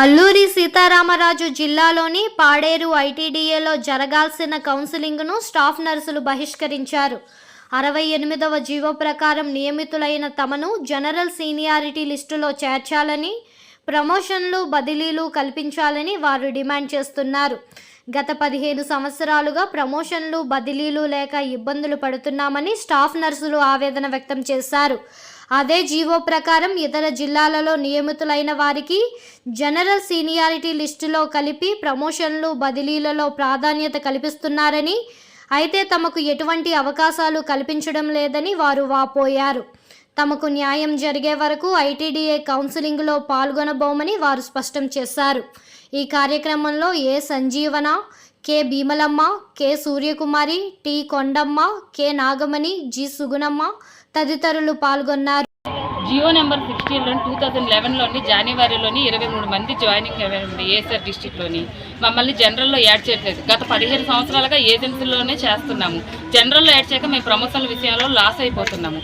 అల్లూరి సీతారామరాజు జిల్లాలోని పాడేరు ఐటీడీఏలో జరగాల్సిన కౌన్సిలింగ్ను స్టాఫ్ నర్సులు బహిష్కరించారు. అరవై ఎనిమిదవ జీవో ప్రకారం నియమితులైన తమను జనరల్ సీనియారిటీ లిస్టులో చేర్చాలని ప్రమోషన్లు బదిలీలు కల్పించాలని వారు డిమాండ్ చేస్తున్నారు. గత పదిహేను సంవత్సరాలుగా ప్రమోషన్లు బదిలీలు లేక ఇబ్బందులు పడుతున్నామని స్టాఫ్ నర్సులు ఆవేదన వ్యక్తం చేశారు. అదే జీవో ప్రకారం ఇతర జిల్లాలలో నియమితులైన వారికి జనరల్ సీనియారిటీ లిస్టులో కలిపి ప్రమోషన్లు బదిలీలలో ప్రాధాన్యత కల్పిస్తున్నారని అయితే తమకు ఎటువంటి అవకాశాలు కల్పించడం లేదని వారు వాపోయారు. తమకు న్యాయం జరిగే వరకు ఐటీడీఏ కౌన్సిలింగ్లో పాల్గొనబోమని వారు స్పష్టం చేశారు. ఈ కార్యక్రమంలో A Sanjeevana K Bheemalamma K Suryakumari T Kondamma K Nagamani G Sugunamma తదితరులు పాల్గొన్నారు. జియో నెంబర్ సిక్స్టీన్లో టూ థౌజండ్ లెవెన్లోని జనవరిలోని ఇరవై మూడు మంది జాయినింగ్ అయ్యారండి ఏసీఆర్ డిస్టిక్లోని. మమ్మల్ని జనరల్లో యాడ్ చేయట్లేదు. గత పదిహేను సంవత్సరాలుగా ఏజెన్సీలోనే చేస్తున్నాము. జనరల్లో యాడ్ చేయక మేము ప్రమోషన్ల విషయంలో లాస్ అయిపోతున్నాము.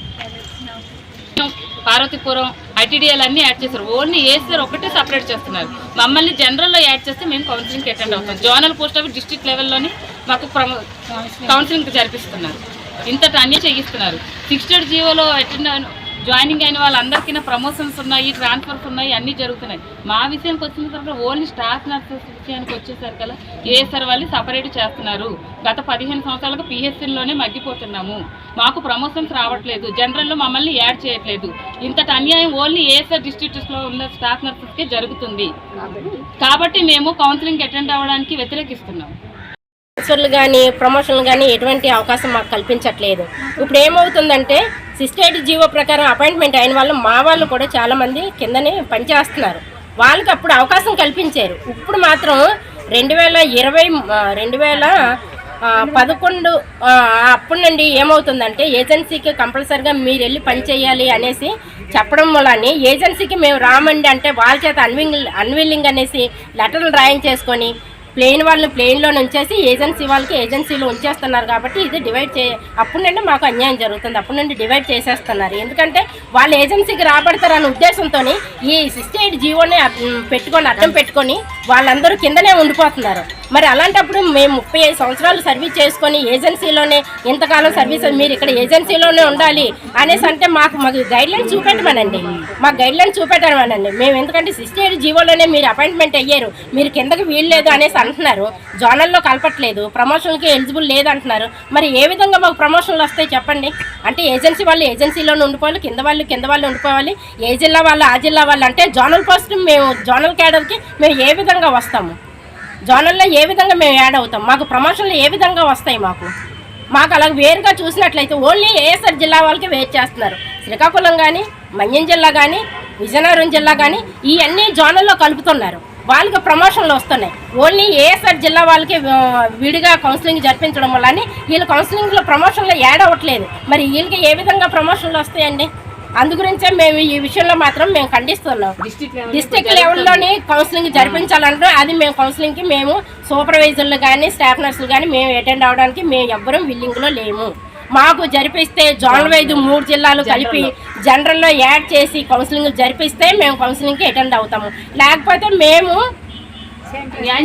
పార్వతీపురం ఐటీడీఎల్ అన్నీ యాడ్ చేస్తారు ఓన్లీ ఏసీఆర్ ఒకటే సపరేట్ చేస్తున్నారు. మమ్మల్ని జనరల్లో యాడ్ చేస్తే మేము కౌన్సిలింగ్కి అటెండ్ అవుతాం. జోనల్ పోస్ట్ ఆఫీస్ డిస్టిక్ లెవెల్లోని మాకు ప్రమో కౌన్సిలింగ్ జరిపిస్తున్నారు. ఇంతటి అన్నీ చేయిస్తున్నారు. సిక్స్టెడ్ జీవోలో అటెండ్ జాయినింగ్ అయిన వాళ్ళందరికీ ప్రమోషన్స్ ఉన్నాయి ట్రాన్స్ఫర్స్ ఉన్నాయి అన్నీ జరుగుతున్నాయి. మా విషయానికి వచ్చిన తర్వాత ఓన్లీ స్టాఫ్ నర్సెస్ విషయానికి వచ్చేసరికల్లా ఏఎస్ఆర్ వాళ్ళు సపరేట్ చేస్తున్నారు. గత పదిహేను సంవత్సరాలకు పిహెచ్సిలోనే మగ్గిపోతున్నాము. మాకు ప్రమోషన్స్ రావట్లేదు. జనరల్లో మమ్మల్ని యాడ్ చేయట్లేదు. ఇంతటి అన్యాయం ఓన్లీ ఏఎస్ఆర్ డిస్ట్రిక్ట్స్లో ఉన్న స్టాఫ్ నర్సెస్కే జరుగుతుంది. కాబట్టి మేము కౌన్సిలింగ్ అటెండ్ అవ్వడానికి వ్యతిరేకిస్తున్నాము ట్రాన్స్ఫర్లు కానీ ప్రమోషన్లు కానీ ఎటువంటి అవకాశం మాకు కల్పించట్లేదు. ఇప్పుడు ఏమవుతుందంటే సిస్టేట్ జీవో ప్రకారం అపాయింట్మెంట్ అయిన వాళ్ళు మా వాళ్ళు కూడా చాలామంది కిందనే పనిచేస్తున్నారు. వాళ్ళకి అప్పుడు అవకాశం కల్పించారు. ఇప్పుడు మాత్రం రెండు వేల ఇరవై రెండు వేల పదకొండు అప్పటి నుండి ఏమవుతుందంటే ఏజెన్సీకి కంపల్సరిగా మీరు వెళ్ళి పని చేయాలి అనేసి చెప్పడం వలని ఏజెన్సీకి మేము రామండి అంటే వాళ్ళ చేత అన్వింగ్ అన్విల్లింగ్ అనేసి లెటర్లు రాయించేసుకొని ప్లేన్ వాళ్ళని ప్లేన్లో ఉంచేసి ఏజెన్సీ వాళ్ళకి ఏజెన్సీలో ఉంచేస్తున్నారు కాబట్టి ఇది డివైడ్ చే అప్పుడు నుండి మాకు అన్యాయం జరుగుతుంది. అప్పుడు నుండి డివైడ్ చేసేస్తున్నారు. ఎందుకంటే వాళ్ళు ఏజెన్సీకి రాబడతారనే ఉద్దేశంతో ఈ సిక్స్టీ ఎయిట్ జీవోని పెట్టుకొని అడ్డం పెట్టుకొని వాళ్ళందరూ కిందనే ఉండిపోతున్నారు. మరి అలాంటప్పుడు మేము ముప్పై ఐదు సంవత్సరాలు సర్వీస్ చేసుకొని ఏజెన్సీలోనే ఇంతకాలం సర్వీస్ మీరు ఇక్కడ ఏజెన్సీలోనే ఉండాలి అనేసి అంటే మాకు మాకు గైడ్ లైన్ చూపెట్టమనండి. మాకు గైడ్ లైన్ చూపెట్టమనండి. మేము ఎందుకంటే సిక్స్టీ ఎయిట్ జీవోలోనే మీరు అపాయింట్మెంట్ అయ్యారు. మీరు కిందకి వీల్లేదు అనేసి అంటున్నారు. జోనల్లో కలపట్లేదు. ప్రమోషన్కి ఎలిజిబుల్ లేదంటున్నారు మరి ఏ విధంగా మాకు ప్రమోషన్లు వస్తాయి చెప్పండి? అంటే ఏజెన్సీ వాళ్ళు ఏజెన్సీలోనే ఉండిపోవాలి. కింద వాళ్ళు కింద వాళ్ళు ఉండిపోవాలి. ఏ జిల్లా వాళ్ళు ఆ జిల్లా వాళ్ళు అంటే జోనల్ పోస్ట్ మేము జోనల్ క్యాడర్కి మేము ఏ విధంగా వస్తాము? జోనల్లో ఏ విధంగా మేము యాడ్ అవుతాం? మాకు ప్రమోషన్లు ఏ విధంగా వస్తాయి మాకు? మాకు అలా వేరుగా చూసినట్లయితే ఓన్లీ ఏఎస్ఆర్ జిల్లా వాళ్ళకి వేరు చేస్తున్నారు. శ్రీకాకుళం కానీ మన్యం జిల్లా కానీ విజయనగరం జిల్లా కానీ ఇవన్నీ జోనల్లో కలుపుతున్నారు. వాళ్ళకి ప్రమోషన్లు వస్తున్నాయి. ఓన్లీ ఏఎస్ఆర్ జిల్లా వాళ్ళకి విడిగా కౌన్సిలింగ్ జరిపించడం వల్ల వీళ్ళు కౌన్సిలింగ్లో ప్రమోషన్లో యాడ్ అవ్వట్లేదు. మరి వీళ్ళకి ఏ విధంగా ప్రమోషన్లు వస్తాయండి? అందు గురించే మేము ఈ విషయంలో మాత్రం మేము ఖండిస్తున్నాం. డిస్ట్రిక్ట్ లెవెల్లోని కౌన్సిలింగ్ జరిపించాలంటే అది మేము కౌన్సిలింగ్కి మేము సూపర్వైజర్లు కానీ స్టాఫ్ నర్సులు కానీ మేము అటెండ్ అవడానికి మేము ఎవ్వరం విల్లింగ్లో లేము. మాకు జరిపిస్తే జోనల్ వైద్య మూడు జిల్లాలు కలిపి జనరల్లో యాడ్ చేసి కౌన్సిలింగ్ జరిపిస్తే మేము కౌన్సిలింగ్కి అటెండ్ అవుతాము. లేకపోతే మేము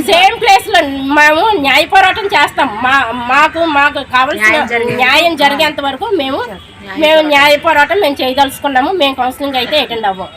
సేమ్ ప్లేస్లో మేము న్యాయ పోరాటం చేస్తాం. మా మాకు మాకు కావాల్సిన న్యాయం జరిగేంత వరకు మేము మేము న్యాయ పోరాటం మేము చేయదలుచుకున్నాము. మేము కౌన్సిలింగ్ అయితే అటెండ్ అవ్వం.